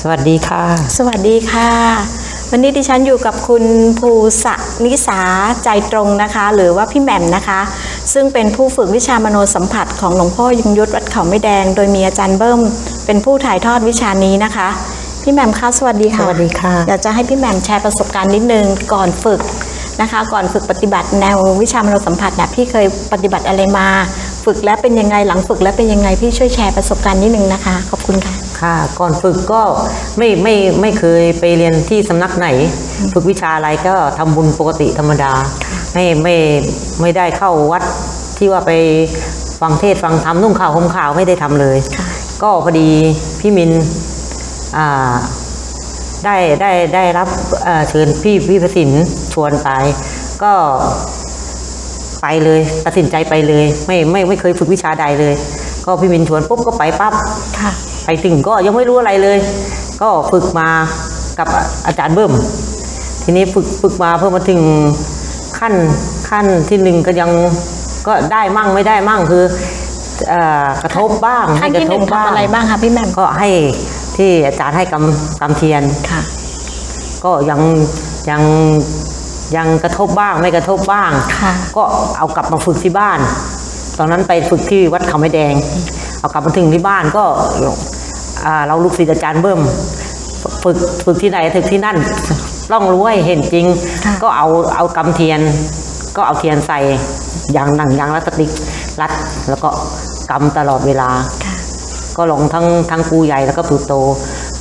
สวัสดีค่ะ สวัสดีค่ะ วันนี้ดิฉันอยู่กับคุณภูสนิสาใจตรงนะคะ หรือว่าพี่แหม่มนะคะ ซึ่งเป็นผู้ฝึกวิชามโนสัมผัสของหลวงพ่อยงยุทธวัดเขาไม่แดง โดยมีอาจารย์เบิ้ม เป็นผู้ถ่ายทอดวิชานี้นะคะ พี่แหม่มคะสวัสดีค่ะสวัสดีค่ะอยากจะให้พี่แหม่มแชร์ประสบการณ์นิดนึงก่อนฝึกนะคะ ก่อนฝึกปฏิบัติแนววิชามโนสัมผัสเนี่ยพี่เคยปฏิบัติอะไรมา ฝึกแล้วเป็นยังไงหลังฝึกแล้วเป็นยังไงพี่ช่วยแชร์ประสบการณ์นิดนึงนะคะ ขอบคุณค่ะ ค่ะก่อนฝึกก็ไม่ไม่ไม่เคยไปเรียนที่สำนักไหน ฝึกวิชาอะไรก็ทำบุญปกติธรรมดา ไม่ไม่ไม่ได้เข้าวัดที่ว่าไปฟังเทศน์ฟังธรรมนุ่งข่าวห่มข่าวไม่ได้ทำเลยค่ะก็พอดีพี่มินอ่าได้ได้ได้รับเอ่อเชิญพี่พี่ประสินชวนไป ก็ไปเลยตัดสินใจไปเลย ไม่ไม่ไม่เคยฝึกวิชาใดเลย ก็พี่มินชวนปุ๊บก็ไปปั๊บค่ะ ไปถึงก็ยังไม่รู้อะไรเลย ก็ฝึกมากับอาจารย์เบิ้มทีนี้ฝึกฝึกมาเพิ่มมาถึงขั้นขั้นที่หนึ่งก็ยังก็ได้มั่งไม่ได้มั่งคือเอ่อกระทบบ้างขั้นไม่กที่ระหทนึ่บงบ้างทำอะไรบ้างคะพี่แหม่มก็ให้ที่อาจารย์ให้กำกำเทียนค่ะ ก็ยังยังยังกระทบบ้างไม่กระทบบ้างค่ะก็เอากลับมาฝึกที่บ้าน ตอนนั้นไปฝึกที่วัดเขาไม้แดง เอากลับมาถึงที่บ้านก็อ่าเราลูกศิษย์อาจารย์เบิ้มฝึกฝึกที่ไหนถึงที่นั่นต้องรู้ให้เห็นจริงค่ะก็เอาเอากำเทียน ก็เอาเทียนใส่ยางหนังยางรัตติกรัด แล้วก็กำตลอดเวลาค่ะก็ลงทั้งทั้งปูใหญ่แล้วก็ปูโต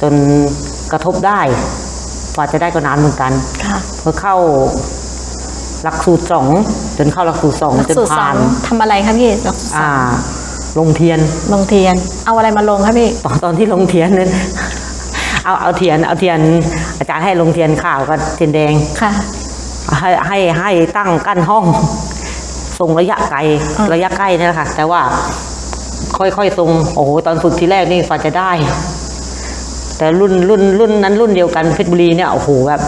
จนกระทบได้กว่าจะได้ก็นานเหมือนกันค่ะเพื่อเข้าหลักสูตรสองจนเข้าหลักสูตรสองหลักจนสูตรสอผ่างนทำอะไรคะพี่หลักสูตรสออ่าง ลงเทียน ลงเทียน เอาอะไรมาลงคะพี่ตอนตอนที่ลงเทียนนั้นเอาเอาเทียนเอาเทียน อาจารย์ให้ลงเทียนขาวกับเทียนแดงค่ะ ให้ให้ให้ตั้งกั้นห้องส่งระยะไกลอ่าระยะใกล้นี่แหละค่ะแต่ว่า ค่อยๆส่งโอ้โหตอนฝึกทีแรกนี่ฝ่าจะได้ แต่รุ่นรุ่นรุ่นนั้นรุ่นเดียวกันเพชรบุรีเนี่ยโอ้โหแบบ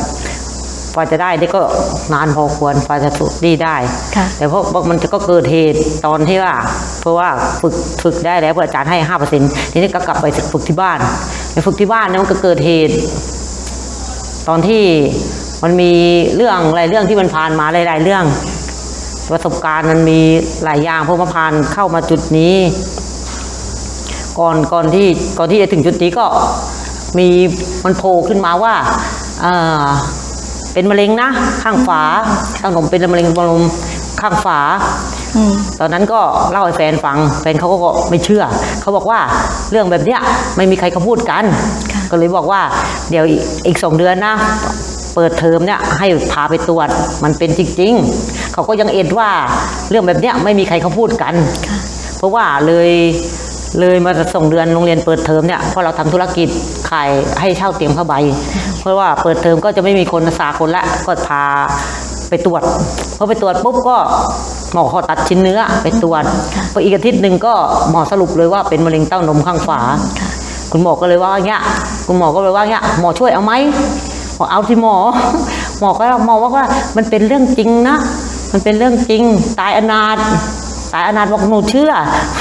ฝ่าจะได้นี่ก็นานพอควรฝ่าจะถูกดีได้ค่ะแต่เพราะเพราะมันก็เกิดเหตุตอนที่ว่า เพราะว่าฝึกฝึกได้แล้วเพราะอาจารย์ให้ห้าเปอร์เซ็นต์ทีนี้ก็กลับไปฝึกที่บ้านไปฝึกที่บ้านเนี่ยมันก็เกิดเหตุ ตอนที่มันมีเรื่องหลายเรื่องที่มันผ่านมาหลายๆเรื่อง ประสบการณ์มันมีหลายอย่างเพราะมาผ่านเข้ามาจุดนี้ ก่อนก่อนที่ก่อนที่จะถึงจุดนี้ก็มีมันโผล่ขึ้นมาว่า เอ่อ เป็นมะเร็งนะ ข้างฝาตั้งผมเป็นมะเร็งบรมข้างฝาอืมตอนนั้นก็เล่าให้แฟนฟัง แฟนเขาก็ไม่เชื่อ เขาบอกว่าเรื่องแบบเนี้ยไม่มีใครเขาพูดกันค่ะก็เลยบอกว่า เดี๋ยวอีกอีกสองเดือนนะ เปิดเทอมเนี่ยให้พาไปตรวจมันเป็นจริง ๆ เขาก็ยังเอ็ดว่าเรื่องแบบเนี้ยไม่มีใครเขาพูดกันค่ะเพราะว่าเลยเลยมาส่งเดือนโรงเรียนเปิดเทอมเนี่ยเพราะเราทำธุรกิจขายให้เช่าเตียงผ้าใบเพ ราะว่าเปิดเทอมก็จะไม่มีคนสาคนละก็พาไปตรวจพอไปตรวจปุ๊บก็หมอเขาตัดชิ้นเนื้อไปตรวจพออีกอาทิตย์หนึ่งก็หมอสรุปเลยว่าเป็นมะเร็งเต้านมข้างฝาคุณหมอก็เลยว่าเงี้ยคุณหมอก็เลยว่าเงี้ยหมอช่วยเอาไหมบอกเอาที่หมอ หมอก็หมอว่าว่ามันเป็นเรื่องจริงนะ มันเป็นเรื่องจริงตายอนาถตายอนาถบอกหนูเชื่อ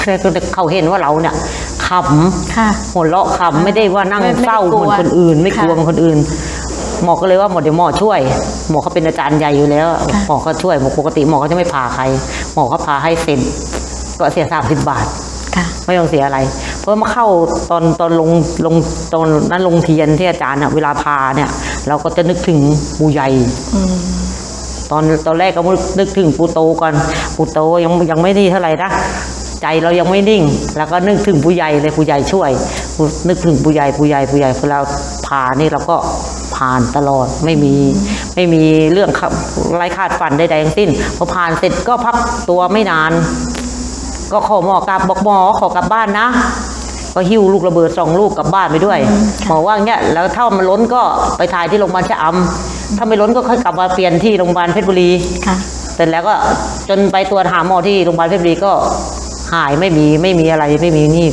แต่เขาเห็นว่าเราเนี่ย ขค่ะำหัวเราะขำไม่ได้ว่านั่งไม่ไม่ได้เศร้ากลัวเหมือนคนอื่น ไม่กลัวค่ะเหมือนคนอื่น หมอก็เลยว่าหมอเดี๋ยวหมอช่วย หมอเขาเป็นอาจารย์ใหญ่อยู่แล้ว ค่ะหมอก็ช่วยหมอปกติหมอก็จะไม่พาใคร หมอเขาพาให้เซ็นก็เสียสามสิบบาท ค่ะ ไม่ต้องเสียอะไร เพราะมาเข้าตอนตอนลงลงตอนนั้นลงเทียนที่อาจารย์เนี่ยเวลาพาเนี่ย เราก็จะนึกถึงปูใหญ่ อืม ตอนตอนแรกก็นึกถึงปูโตก่อนปูโตยังยังไม่ดีเท่าไหร่นะ ใจเรายังไม่นิ่ง แล้วก็นึกถึงผู้ใหญ่เลยผู้ใหญ่ช่วยปูนึกถึงผู้ใหญ่ผู้ใหญ่ผู้ใหญ่พอเราผ่านนี่เราก็ผ่านตลอดไม่มีไม่มีเรื่องขับไร้คาดฝันใดๆทั้งสิ้นพอผ่านเสร็จก็พักตัวไม่นาน ก็ขอหมอกลับบอกหมอขอกลับบ้านนะก็หิ้วลูกระเบิดสองลูกกลับบ้านไปด้วยหมอว่าอย่างเงี้ยแล้วถ้ามันล้นก็ไปถ่ายที่โรงพยาบาลชะอำถ้าไม่ล้นก็ค่อยกลับมาเปลี่ยนที่โรงพยาบาลเพชรบุรีค่ะเสร็จแล้วก็จนไปตรวจหาหมอที่โรงพยาบาลเพชรบุรีก็ หายไม่มีไม่มีอะไรไม่มีนี่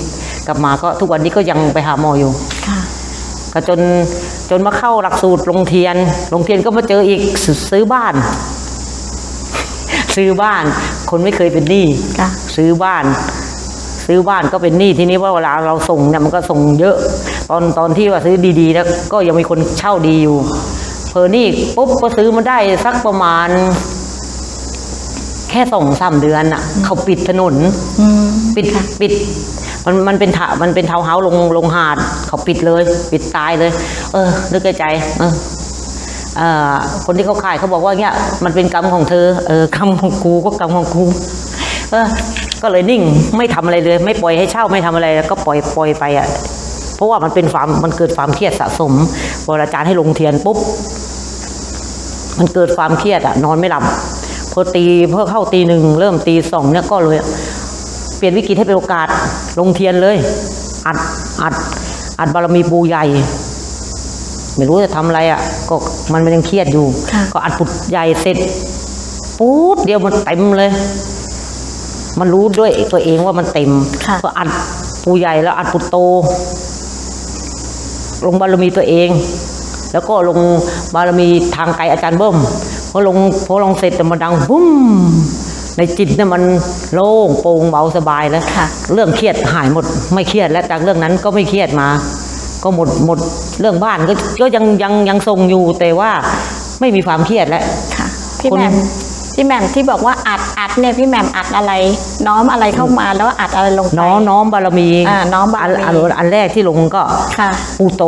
กลับมาก็ทุกวันนี้ก็ยังไปหาหมออยู่ค่ะก็จนจนมาเข้าหลักสูตรลงเทียนลงเทียนก็มาเจออีกซื้อบ้าน ซื้อบ้าน คนไม่เคยเป็นหนี้ค่ะซื้อบ้าน ซื้อบ้านก็เป็นหนี้ทีนี้ว่าเวลาเราส่งเนี่ยมันก็ส่งเยอะ ตอนตอนที่ว่าซื้อดีๆแล้วก็ยังมีคนเช่าดีอยู่เพอนี่ปุ๊บก็ซื้อมาได้สักประมาณแค่สองสามเดือนอะ เขาปิดถนนอืมปิดปิด มันมันเป็นถามันเป็นทาวน์เฮาส์ลงลงหาด เขาปิดเลย ปิดตายเลย เออนึกในใจ เออเอ่อคนที่เขาขายเขาบอกว่าเนี้ยมันเป็นกรรมของเธอเออกรรมของกูก็กรรมของกูเออ ก็เลยนิ่งไม่ทำอะไรเลย ไม่ปล่อยให้เช่าไม่ทำอะไรแล้วก็ปล่อยปล่อยไปอะเพราะว่ามันเป็นความมันเกิดความเครียดสะสมพออาจารย์ให้ลงเทียนปุ๊บมันเกิดความเครียดอะนอนไม่หลับ พอตีพอเข้าตีหนึ่งเริ่มตีสองเนี่ยก็เลย เปลี่ยนวิกฤตให้เป็นโอกาสลงเทียนเลย อัดอัดอัดบารมีปูใหญ่ ไม่รู้จะทำอะไรอะ่ะ ก็มันมันยังเครียดอยู่ค่ะก็อัดปุดใหญ่เสร็จปุ๊บเดียวมันเต็มเลย มันรู้ด้วยตัวเองว่ามันเต็มค่ะก็อัดปูใหญ่แล้วอัดปุดโต ลงบารมีตัวเอง แล้วก็ลงบารมีทางไกลอาจารย์เบิ้ม พอลงพอลงเสร็จแต่มันดังบุ้มในจิตเนี่ยมันโล่งโปร่งเบาสบายแล้วค่ะเรื่องเครียดหายหมดไม่เครียดและจากเรื่องนั้นก็ไม่เครียดมา ก็หมดหมดเรื่องบ้านก็ก็ยังยังยังทรงอยู่แต่ว่าไม่มีความเครียดแล้วค่ะพี่คนแหม่มพี่แหม่มที่บอกว่าอัดอัดเนี่ยพี่แหม่มอัดอะไร น้อมอะไรเข้ามาแล้วอัดอะไรลงไป น้อมน้อมบารมีอ่าน้อมบารมีนนอันแรกที่ลงก็ค่ะปูโต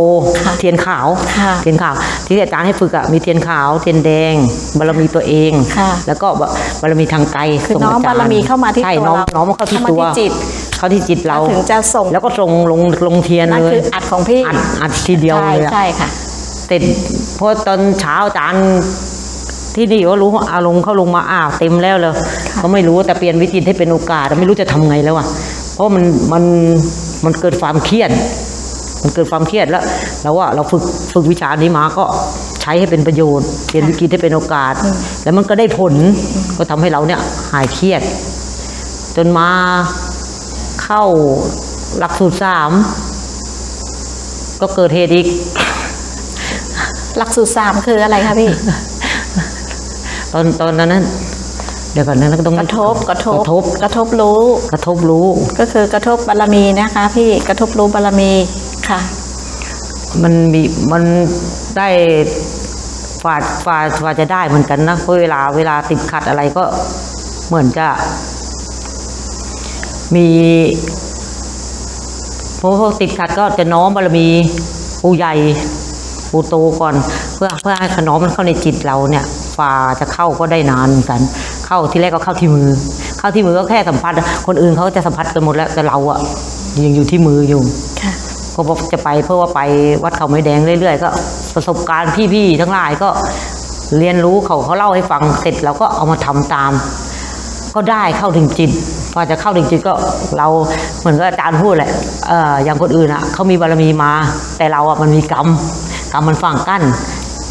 ค่ะเทียนขาว ค่ะเทียนขาว ที่อาจารย์ให้ฝึกอะมีเทียนขาว เทียนแดง บารมีตัวเอง ค่ะ แล้วก็บารมีทางไกลคือส่งน้อมจบารมีเข้ามาที่ใช่ตัวน้อมเราน้อมเข้าที่เข้ามาตัวที่จิตเข้าที่จิตเราแล้วถึงจะส่ง แล้วก็ส่งลงลงเทียนนั่นเลย คืออัดของพี่อัดอัดทีเดียวใช่เลยอะ ใช่ค่ะ เสร็จเพราะตอนเช้าอาจารย์ ที่นี่ก็รู้ว่าอาลงเขาลงมาอ้าวเต็มแล้วเลยเขาไม่รู้แต่เปลี่ยนวิธีให้เป็นโอกาสไม่รู้จะทำไงแล้วอะเพราะมันมันมันเกิดความเครียดมันเกิดความเครียดแล้วเราว่าเราฝึกฝึกวิชานี้มาก็ใช้ให้เป็นประโยชน์เปลี่ยนวิกฤตให้เป็นโอกาส แล้วมันก็ได้ผลก็ทำให้เราเนี่ยหายเครียด จนมาเข้าหลักสูตรสามก็เกิดเหตุอีก หลักสูตรสามคืออะไรคะพี่ ตอนตอนนั้น เดี๋ยวก่อนนะต้องกระทบกระทบกระทบกระทบรู้ กระทบรู้ ก็คือกระทบบารมีนะคะ พี่กระทบรู้บารมีค่ะ มันมีมันได้ฝ่าฝ่าฝ่าจะได้เหมือนกันนะเพราะเวลาเวลาติดขัดอะไรก็เหมือนจะ มีเพราะพวกติดขัดก็จะน้อมบารมีปูใหญ่ปูโตก่อน เพื่อเพื่อให้ขน้อมมันเข้าในจิตเราเนี่ย ฝ่าจะเข้าก็ได้นานเหมือนกัน เข้าที่แรกก็เข้าที่มือ เข้าที่มือก็แค่สัมผัส คนอื่นเขาจะสัมผัสกันหมดแล้วแต่เราอะยังอยู่ที่มืออยู่ค่ะก็บอกจะไปเพื่อว่าไปวัดเขาไม้แดงเรื่อยๆ ก็ประสบการณ์พี่ๆทั้งหลายก็เรียนรู้เขาเขาเล่าให้ฟังเสร็จเราก็เอามาทำตาม ก็ได้เข้าถึงจิตพอจะเข้าถึงจิตก็เราเหมือนกับอาจารย์พูดแหละเอออย่างคนอื่นอะเขามีบารมีมา แต่เราอะมันมีกรรมกรรมมันฝังกั้น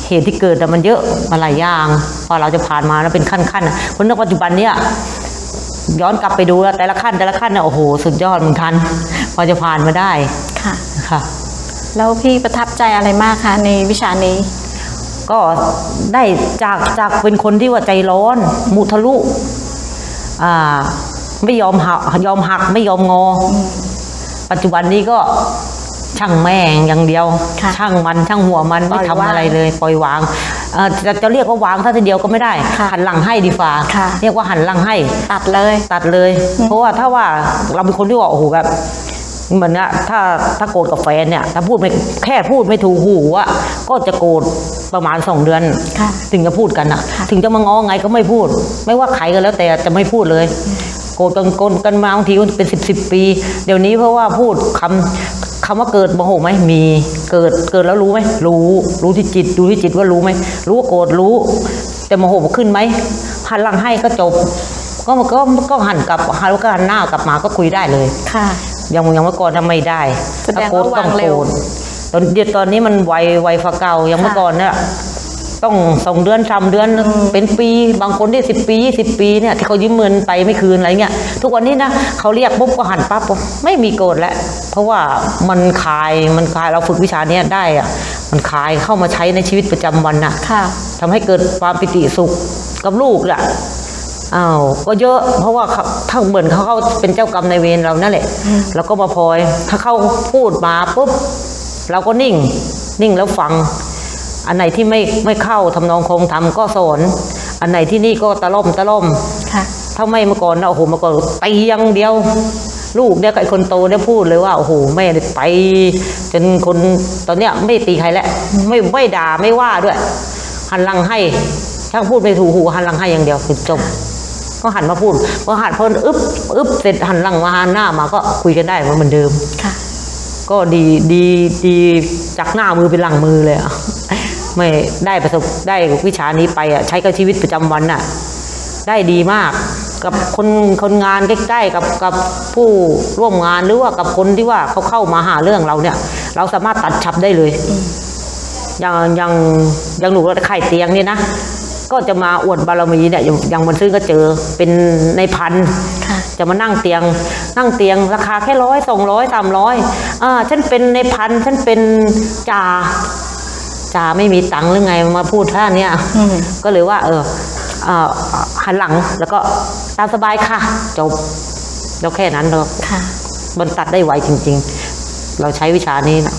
เหตุที่เกิดแต่มันเยอะมาหลายอย่างพอเราจะผ่านมาแล้วเป็นขั้นๆอะเพราะในปัจจุบันเนี้ยย้อนกลับไปดูแล้วแต่ละขั้นแต่ละขั้นเนี่ยโอ้โหสุดยอดมึงทันพอจะผ่านมาได้ค่ะค่ะ แล้วพี่ประทับใจอะไรมากคะในวิชานี้ ก็ได้จากจากเป็นคนที่ว่าใจร้อน มุทะลุอ่าไม่ยอมหักยอมหักไม่ยอมงออปัจจุบันนี้ก็ ช่างแม่งอย่างเดียว ค่ะช่างมันช่างหัวมันปล่ไม่อยทำวางอะไรเลยปล่อยวางเอ่อจะจะเรียกว่าวางถ้าทีเดียวก็ไม่ได้ ค่ะหันหลังให้ดีฟ้าค่ะ เรียกว่าหันหลังให้ ตัดเลย ตัดเลย เพราะว่าถ้าว่าเราเป็นคนที่ว่าโอ้โหแบบเหมือนอะถ้าถ้าโกรธกับแฟนเนี่ยถ้าพูดไม่แค่พูดไม่ถูกหูอะก็จะโกรธประมาณสองเดือน ค่ะถึงจะพูดกันอะค่ะถึงจะมาง้อไงก็ไม่พูด ไม่ว่าใครก็แล้วแต่จะไม่พูดเลย โกรธกันโกรธกันมาบางทีเป็นสิบสิบปี เดี๋ยวนี้เพราะว่าพูดคำ คำว่าเกิดโมโหไหมมีเกิดเกิดแล้วรู้ไหมรู้ รู้ที่จิตรู้ที่จิตว่ารู้ไหมรู้ว่าโกรธรู้ แต่โมโหขึ้นไหมหันหลังให้ก็จบ ก็ก็ก็หันกลับหันแล้วก็หันหน้ากลับมาก็คุยได้เลยค่ะยังยังเมื่อก่อนทำไม่ได้แสดงถ้าโกรธว่าต้องวางเร็โกรวธตอนเดี๋ยวตอนนี้มันไวไวฟ้าเก่ายังเมื่อก่อนเนี่ยต้องสองเดือนสามเดือนเป็นปีบางคนได้สิบปียี่สิบปีเนี่ยที่เขายืมเงินไปไม่คืนอะไรเงี้ยทุกวันนี้นะเขาเรียกปุ๊บก็หันปั๊บปุ๊บไม่มีโกรธแล้ว เพราะว่ามันคลายมันคลายเราฝึกวิชาเนี้ยได้อะมันคลายเข้ามาใช้ในชีวิตประจำวันน่ะค่ะทำให้เกิดความปิติสุขกับลูกแหละอ้าวก็เยอะเพราะว่าเขาถ้าเหมือนเขาเขาเป็นเจ้ากรรมนายเวรเรานั่นแหละแล้วก็มาพลอย ถ้าเขาพูดมาปุ๊บเราก็นิ่ง นิ่งแล้วฟัง อันไหนที่ไม่ไม่เข้าทำนองคงทำก็สอนอันไหนที่นี่ก็ตะล่อมตะล่อมค่ะถ้าไม่เมื่อก่อนนะโอ้โหเมื่อก่อนตีอย่างเดียว ลูกเนี่ยกับไอ้คนโตเนี่ยพูดเลยว่าโอ้โหแม่เนี่ยไป จนคนตอนเนี้ยไม่ตีใครแล้วไม่ไม่ด่าไม่ว่าด้วย หันหลังให้ช่างพูดไม่ถูกหูหันหลังให้อย่างเดียวคือจบก็หันมาพูดพอหันพออึ๊บอึ๊บเสร็จหันหลังมาหันหน้ามาก็คุยกันได้เหมือนเดิมค่ะ ก็ดีดีดีจากหน้ามือเป็นหลังมือเลยอะไม่ได้ประสบได้วิชานี้ไปอะใช้กับชีวิตประจำวันอะได้ดีมาก กับคนคนงานใกล้ๆกับกับผู้ร่วมงานหรือว่ากับคนที่ว่าเขาเข้ามาหาเรื่องเราเนี่ย เราสามารถตัดฉับได้เลยอย่างอย่างอย่างหนูไข่เตียงเนี่ยนะก็จะมาอวดบารมีเนี่ยอย่างอย่างมันซื้อก็เจอเป็นในพันค่ะจะมานั่งเตียง นั่งเตียง ราคาแค่ร้อยสองร้อยสามร้อยอ่าฉันเป็นในพันฉันเป็นจ่าจ่าไม่มีตังค์หรือไงมาพูดท่าเนี้ยอืมก็เลยว่า เอออ่า หันหลังแล้วก็ตามสบายค่ะ จบแล้วแค่นั้นเราค่ะมันตัดได้ไวจริง ๆ เราใช้วิชานี้นะ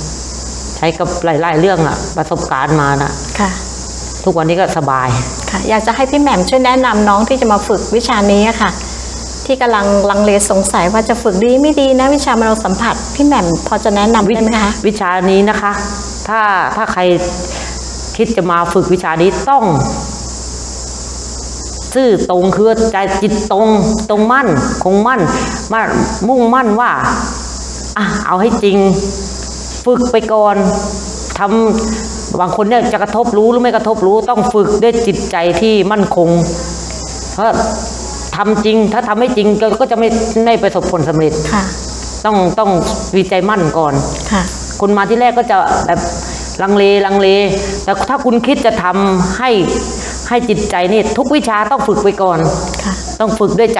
ใช้กับหลายๆเรื่องอะประสบการณ์มานะค่ะ ทุกวันนี้ก็สบายค่ะ อยากจะให้พี่แหม่มช่วยแนะนำน้องที่จะมาฝึกวิชานี้อะค่ะ ที่กำลังลังเลสงสัยว่าจะฝึกดีไม่ดีนะวิชามโนสัมผัส พี่แหม่มพอจะแนะนำได้ไหมคะวิชานี้นะคะ ถ้าถ้าใครคิดจะมาฝึกวิชานี้ต้อง ซื่อตรงคือใจจิตตรงตรงมั่นคงมั่นมามุ่งมั่นว่าอะเอาให้จริง ฝึกไปก่อนทำบางคนเนี่ยจะกระทบรู้หรือไม่กระทบรู้ต้องฝึกด้วยจิตใจที่มั่นคง เพราะทำจริงถ้าทำไม่จริงก็ก็จะไม่ไม่ประสบผลสำเร็จค่ะต้องต้องวิจัยมั่นก่อนค่ะคุณมาที่แรกก็จะแบบลังเลลังเล แต่ถ้าคุณคิดจะทำให้ ให้จิตใจนี่ทุกวิชาต้องฝึกไปก่อนค่ะต้องฝึกด้วยใจ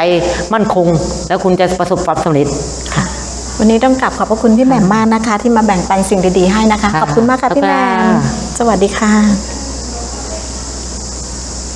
มั่นคง แล้วคุณจะประสบความสำเร็จค่ะวันนี้ต้องกลับขอบพระคุณพี่แหม่มมากนะคะ ที่มาแบ่งปันสิ่งดีๆให้นะคะค่ะขอบคุณมากค่ะพี่แหม่ขอบคุณมค่ะสวัสดีค่ะ